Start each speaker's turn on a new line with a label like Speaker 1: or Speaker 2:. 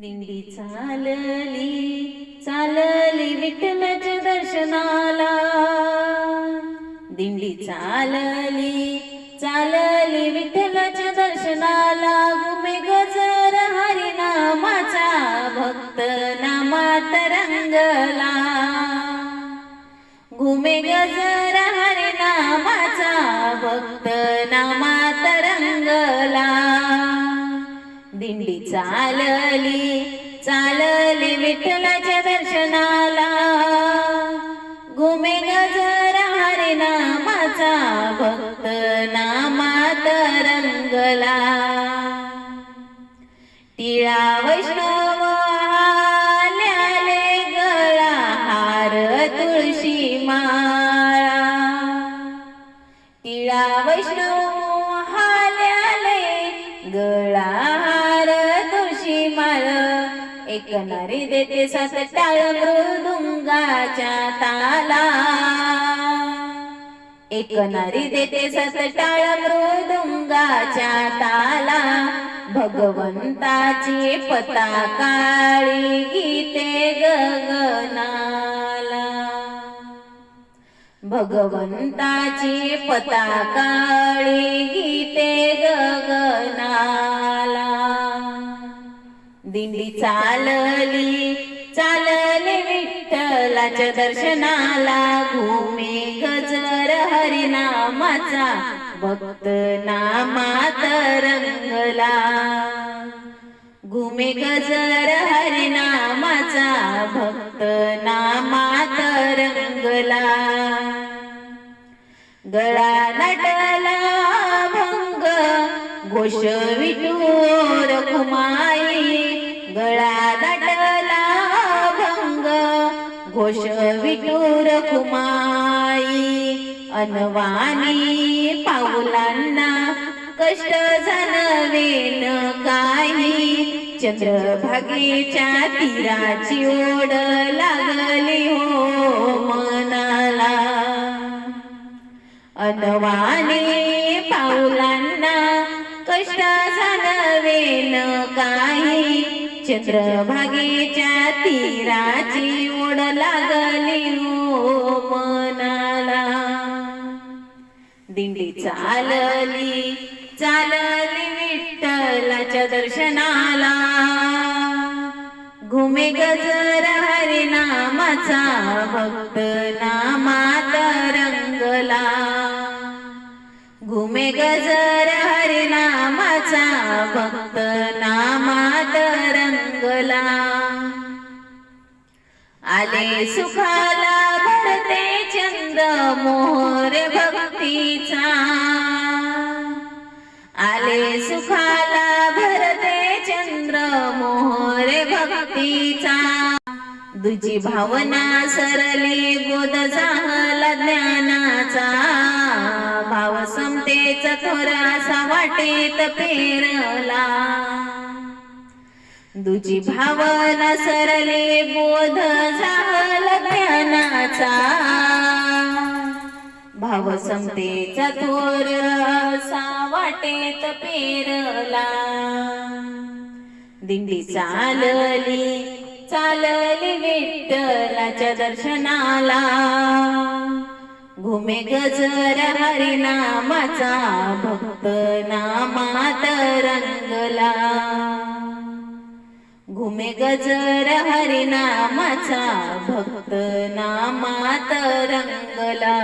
Speaker 1: दिंडी चालली चालली विठ्ठलाच्या दर्शनाला. दिंडी चालली चालली विठ्ठलाच्या दर्शनाला. गुमे गजर हरिनामाचा भक्त नामात रंगला. घुमे गजर हरिनामाचा भक्त नामा दिंडी चालली चालली विठ्ठलाच्या दर्शनाला. घुमे गजर हरिनामाचा भक्त नामात रंगला. टिळा वैष्णव आल्याले गळा हार तुळशी माळा. टिळा वैष्णव एक देते सतटाळ मृदुंगाच्या ताला. एक नारी देते सतटाळ मृदुंगाच्या ताला. भगवंताची पता काळी गीते गगनाला. भगवंताची पता काळी गीते चालली चालली विठ्ठलाच्या दर्शनाला. घुमे गजर हरिनामाचा भक्त नामात रंगला. घुमे गजर हरिनामाचा भक्त नामात रंगला. गळा नटला भंग घोष विठूर कुमाई गळा नटला भंग घोष विठूर कुमाई अनवानी पाऊलांना कष्ट जाणवेन काही. चंद्रभागेच्या तीराची ओढ लागली हो मनाला. अनवाणी पाऊलांना कष्ट जाणवेन काही. चंद्रभागेच्या तीराची ओढ लागली हो मनाला दिंडी चालली चालली विठ्ठलाच्या दर्शनाला. घुमे गजर हरिनामाचा भक्त नामात रंगला. घुमे गजर रंगला आले सुखाला भरते चंद्र मोहर भक्तीचा. आले सुखाला भरते चंद्र मोहर भक्तीचा. दुजी भावना सरली बोध झाला ज्ञानाचा. भाव समतेचा थोरासा वाटेत पेरला. दुजी भावना सरले बोध झाला ज्ञानाचा भाव समतेचा थोर असा वाटेत पेरला. दिंडी चालली चालली विठ्ठलाच्या दर्शनाला. घुमे गजर हरिनामाचा भक्त नामात रंगला. घुमे गजर हरिनामाचा भक्त नामात रंगला.